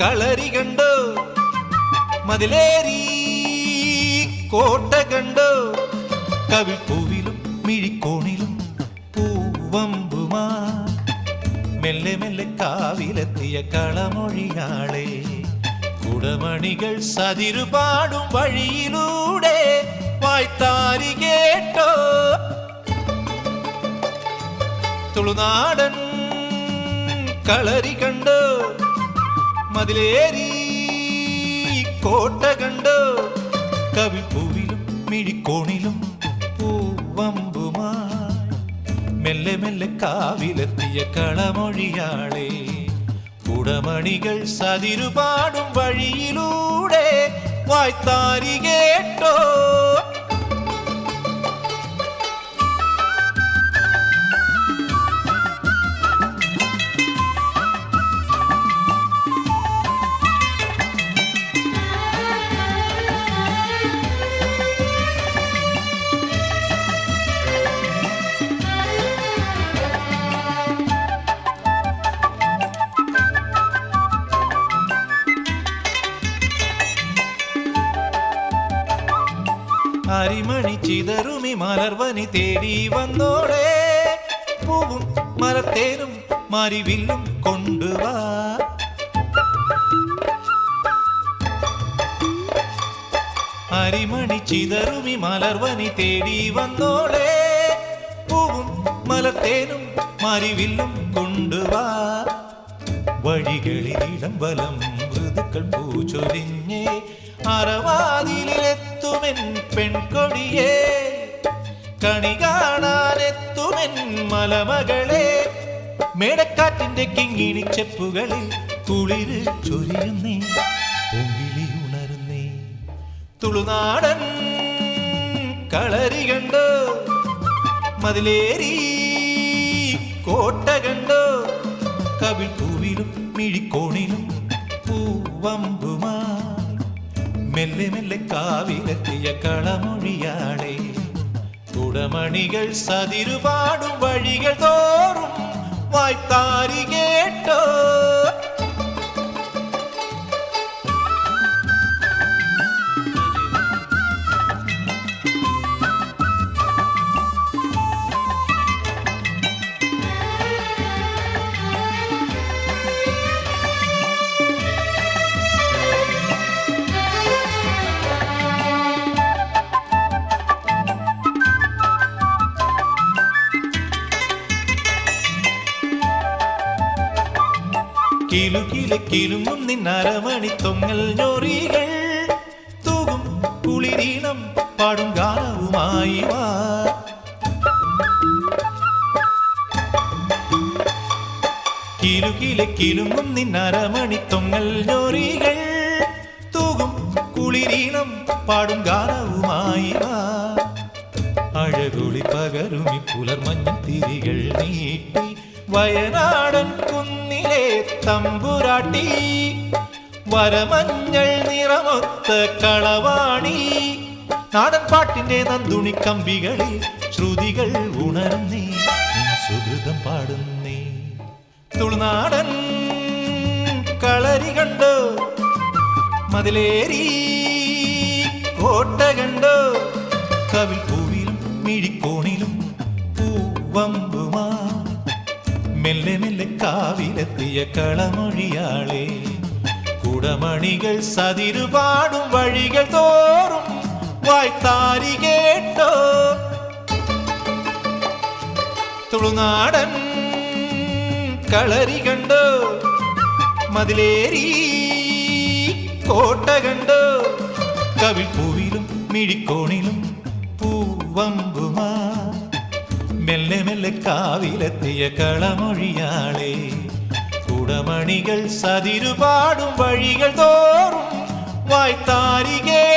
കളരി കണ്ടോ മതിലേറി കോട്ട കണ്ടോ കവിൾപ്പൂവിലും മിഴിക്കോണിലും പൂവമ്പുമാ. മെല്ലെ മെല്ലെ കാവിലെത്തിയ കളമൊഴിയാളെ കുടമണികൾ സതിരുപാടും വഴിയിലൂടെ വായ്ത്താരി കേട്ടോ. തുളുനാടൻ കളരി കണ്ടോ മതിലേറി കോട്ട കണ്ടോ കവിപ്പൂവിലും മിഴിക്കോണിലും പൂവമ്പുമാ മെല്ലെ മെല്ലെ കാവിലെത്തിയ കളമൊഴിയാളെ കുടമണികൾ സതിരുപാടും വഴിയിലൂടെ വായ്ത്താരി കേട്ടോ. அரிமணி சிதறுமி மலர்வனி தேடி வந்தோடே. பூவும் மரத்தேனும் மறிவில்லும் கொண்டு வா. அரிமணி சிதறுமி மலர்வனி தேடி வந்தோளே பூவும் மலத்தேனும் மறிவில்லும் கொண்டு வா. வழிகளில் இளம்பலம் മൃദുക്കൾ പൂച്ചൊരിഞ്ഞേ അറവാതിലെത്തുമെൻ പെൺകൊടിയേ. കണി കാണാനെത്തുമെൻ മലമകളെ. മേടക്കാറ്റിന്റെ കിങ്ങിണി ചെപ്പുകളിൽ കുളിര് ചൊരിയുന്നേ. പൊങ്കിളി ഉണരുന്നേ. തുളുനാടൻ കളരി കണ്ടോ? മതിലേരി കോട്ട കണ്ടോ? കവിൾ പൂവിലും മിഴിക്കോണിലും മെല്ലെ മെല്ലെ കാവിലെത്തിയ കളമൊഴിയാളെ കുടമണികൾ സതിരുപാടും വഴികൾ തോറും വായ്ത്താരി കേട്ടോ കിലുകിലെ കിലുങ്ങും നിന്നരമണി തൊങ്ങൽ ഞൊറികൾ തൂകും കുളിരീണം പാടും ഗാനവുമായി വാ. കിലുകിലെ കിലുങ്ങും നിന്നരമണി തൊങ്ങൽ ഞൊറികൾ തൂകും കുളിരീണം പാടും ഗാനവുമായി വാ. അഴകുളി പകരുമി പുലർമഞ്ഞ തിരികൾ നീട്ടി വയനാടൻ കുന്നിലെ തമ്പുരാട്ടി. വരമഞ്ഞൾ നിറമൊത്ത കളവാണി. നാടൻ പാട്ടിന്റെ നന്ദുണി കമ്പികളിൽ ശ്രുതികൾ ഉണർന്നേ. സുഹൃതം പാടുന്നേ. തുളുനാടൻ കളരി കണ്ടോ. മതിലേരി കോട്ട കാവിലെത്തിയ കളമൊഴിയാളെ കുടമണികൾ സതിരുപാടും വഴികൾ തോറും വായ്ത്താരി കേട്ടോ. തുളുനാടൻ കളരി കണ്ടോ മതിലേരി കോട്ട കണ്ടോ. കവിൾ പൂവിലും മിഴിക്കോണിലും പൂവമ്പുമാ മെല്ലെ മെല്ലെ കാവിലെത്തിയ കളമൊഴിയാളെ. കുടമണികൾ സതിരുപാടും വഴികൾ തോറും വായ്ത്താരികേ